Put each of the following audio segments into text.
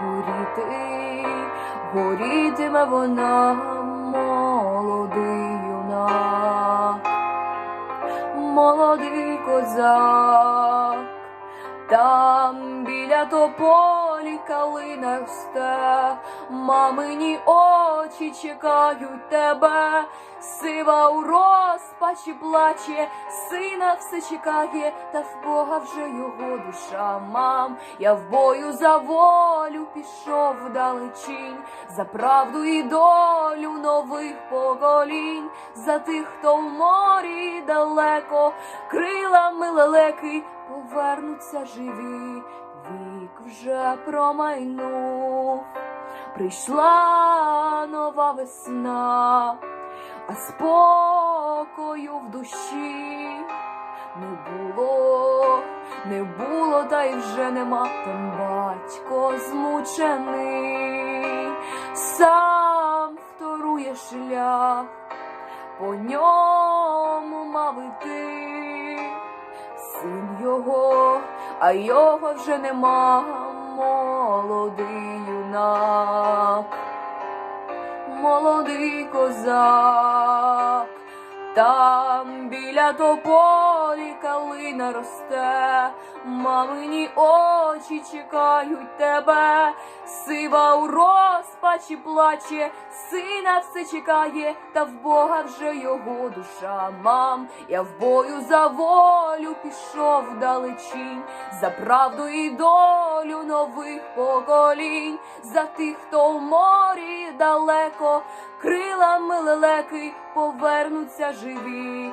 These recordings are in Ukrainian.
горіти, горітиме вона, молодий юнак, молодий козак, там біля тополі калина росте, мамині очі чекають тебе, сива у розпачі плаче, сина все чекає, та в Бога вже його душа. Мам. Я в бою за волю пішов вдалечінь, за правду і долю нових поколінь, за тих, хто в морі далеко, крилами лелеки повернуться живі, вік вже промайнув, прийшла нова весна, а спокою в душі не було, не було, та й вже нема, там батько змучений, сам вторує шлях, по ньому мав іти син його, а його вже нема, молодий юнак, молодий козак, там біля тополі калина росте, мамині очі чекають тебе, сива у розпачі плаче, сина все чекає, та в Бога вже його душа. Мам. Я в бою за волю пішов вдалечінь, за правду і долю нових поколінь, за тих, хто в морі далеко, крилами лелеки повернуться живі.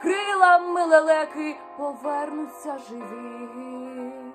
крилами лелеки повернуться живі.